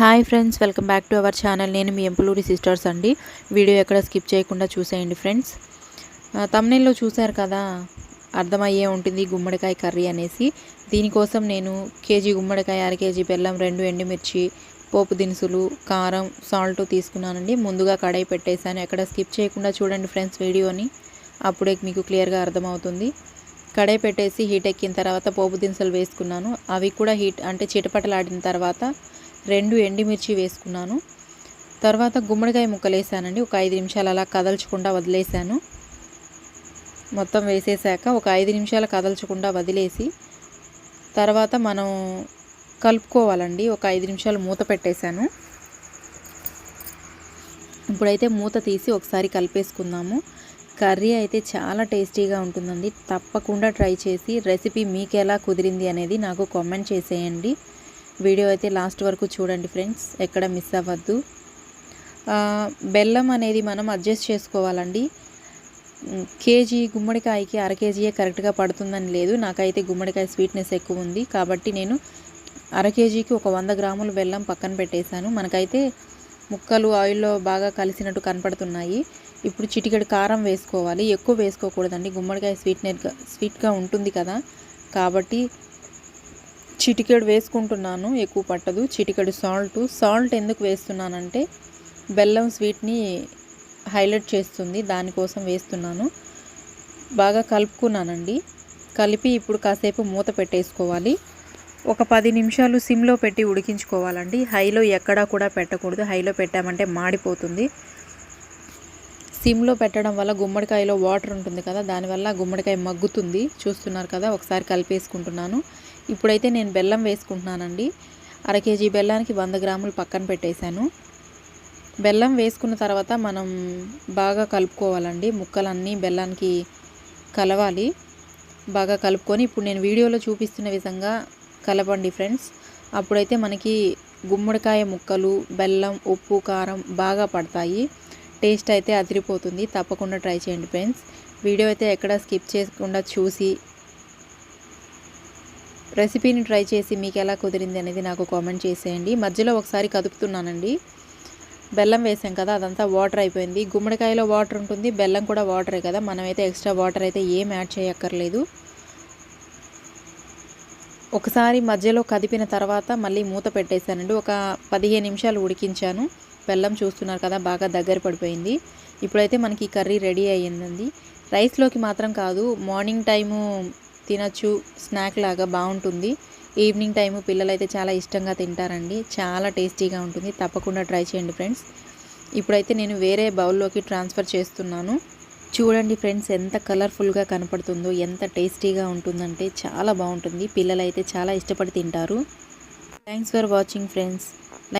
Hi friends welcome back to our channel. నేను మీ Empuluri sisters అండి. వీడియో ఎక్కడ స్కిప్ చేయకుండా చూసేయండి ఫ్రెండ్స్. తమ్నెల్లో చూశారు కదా అర్థమయ్యే ఉంటుంది గుమ్మడికాయ కర్రీ అనేసి. దీనికోసం నేను కేజీ గుమ్మడికాయ అర కేజీ బెల్లం రెండు ఎండుమిర్చి పోపు దినుసులు కారం సాల్ట్ తీసుకున్నానండి. ముందుగా కడాయి పెట్టేశాను. ఎక్కడ స్కిప్ చేయకుండా చూడండి ఫ్రెండ్స్ వీడియోని. అప్పుడే మీకు క్లియర్గా అర్థమవుతుంది. కడాయి పెట్టేసి హీట్ ఎక్కిన తర్వాత పోపు దినుసులు వేసుకున్నాను. అవి కూడా హీట్ అంటే చిటపటలాడిన తర్వాత రెండు ఎండిమిర్చి వేసుకున్నాను. తర్వాత గుమ్మడికాయ ముక్కలు వేసానండి ఒక ఐదు నిమిషాలు అలా కదల్చకుండా వదిలేసాను మొత్తం వేసేసాక ఒక ఐదు నిమిషాలు కదల్చకుండా వదిలేసి తర్వాత మనం కలుపుకోవాలండి. ఒక ఐదు నిమిషాలు మూత పెట్టేశాను. ఇప్పుడైతే మూత తీసి ఒకసారి కలిపేసుకుందాము. కర్రీ అయితే చాలా టేస్టీగా ఉంటుందండి. తప్పకుండా ట్రై చేసి రెసిపీ మీకు ఎలా కుదిరింది అనేది నాకు కామెంట్ చేసేయండి. వీడియో అయితే లాస్ట్ వరకు చూడండి ఫ్రెండ్స్ ఎక్కడ మిస్ అవ్వద్దు. బెల్లం అనేది మనం అడ్జస్ట్ చేసుకోవాలండి. కేజీ గుమ్మడికాయకి అర కేజీయే కరెక్ట్గా పడుతుందని లేదు. నాకైతే గుమ్మడికాయ స్వీట్నెస్ ఎక్కువ ఉంది. కాబట్టి నేను అర కేజీకి ఒక వంద గ్రాముల బెల్లం పక్కన పెట్టేశాను. మనకైతే ముక్కలు ఆయిల్లో బాగా కలిసినట్టు కనపడుతున్నాయి. ఇప్పుడు చిటికెడు కారం వేసుకోవాలి. ఎక్కువ వేసుకోకూడదండి. గుమ్మడికాయ స్వీట్నెస్ స్వీట్గా ఉంటుంది కదా. కాబట్టి చిటికెడు వేసుకుంటున్నాను ఎక్కువ పట్టదు. చిటికెడు సాల్ట్. సాల్ట్ ఎందుకు వేస్తున్నానంటే బెల్లం స్వీట్ని హైలైట్ చేస్తుంది. దానికోసం వేస్తున్నాను. బాగా కలుపుకున్నానండి. కలిపి ఇప్పుడు కాసేపు మూత పెట్టేసుకోవాలి. ఒక పది నిమిషాలు సిమ్లో పెట్టి ఉడికించుకోవాలండి. హైలో ఎక్కడా కూడా పెట్టకూడదు. హైలో పెట్టామంటే మాడిపోతుంది. సిమ్లో పెట్టడం వల్ల గుమ్మడికాయలో వాటర్ ఉంటుంది కదా దానివల్ల గుమ్మడికాయ మగ్గుతుంది. చూస్తున్నారు కదా ఒకసారి కలిపేసుకుంటున్నాను. ఇప్పుడైతే నేను బెల్లం వేసుకుంటున్నానండి. అర కేజీ బెల్లానికి వంద గ్రాములు పక్కన పెట్టేశాను. బెల్లం వేసుకున్న తర్వాత మనం బాగా కలుపుకోవాలండి. ముక్కలన్నీ బెల్లానికి కలవాలి. బాగా కలుపుకొని ఇప్పుడు నేను వీడియోలో చూపిస్తున్న విధంగా కలపండి ఫ్రెండ్స్. అప్పుడైతే మనకి గుమ్మడికాయ ముక్కలు బెల్లం ఉప్పు కారం బాగా పడతాయి. టేస్ట్ అయితే అదిరిపోతుంది. తప్పకుండా ట్రై చేయండి ఫ్రెండ్స్. వీడియో అయితే ఎక్కడ స్కిప్ చేయకుండా చూసి రెసిపీని ట్రై చేసి మీకు ఎలా కుదిరింది అనేది నాకు కామెంట్ చేసేయండి. మధ్యలో ఒకసారి కదుపుతున్నానండి. బెల్లం వేసాం కదా అదంతా వాటర్ అయిపోయింది. గుమ్మడికాయలో వాటర్ ఉంటుంది బెల్లం కూడా వాటరే కదా. మనమైతే ఎక్స్ట్రా వాటర్ అయితే ఏం యాడ్ చేయక్కర్లేదు. ఒకసారి మధ్యలో కదిపిన తర్వాత మళ్ళీ మూత పెట్టేశానండి. ఒక పదిహేను నిమిషాలు ఉడికించాను. బెల్లం చూస్తున్నారు కదా బాగా దగ్గర పడిపోయింది. ఇప్పుడైతే మనకి కర్రీ రెడీ అయ్యిందండి. రైస్లోకి మాత్రం కాదు మార్నింగ్ టైము తినచ్చు స్నాక్ లాగా బాగుంటుంది. ఈవినింగ్ టైము పిల్లలు అయితే చాలా ఇష్టంగా తింటారండి. చాలా టేస్టీగా ఉంటుంది. తప్పకుండా ట్రై చేయండి ఫ్రెండ్స్. ఇప్పుడైతే నేను వేరే బౌల్లోకి ట్రాన్స్ఫర్ చేస్తున్నాను. చూడండి ఫ్రెండ్స్ ఎంత కలర్ఫుల్గా కనపడుతుందో ఎంత టేస్టీగా ఉంటుందంటే చాలా బాగుంటుంది. పిల్లలు అయితే చాలా ఇష్టపడి తింటారు. Thanks for watching friends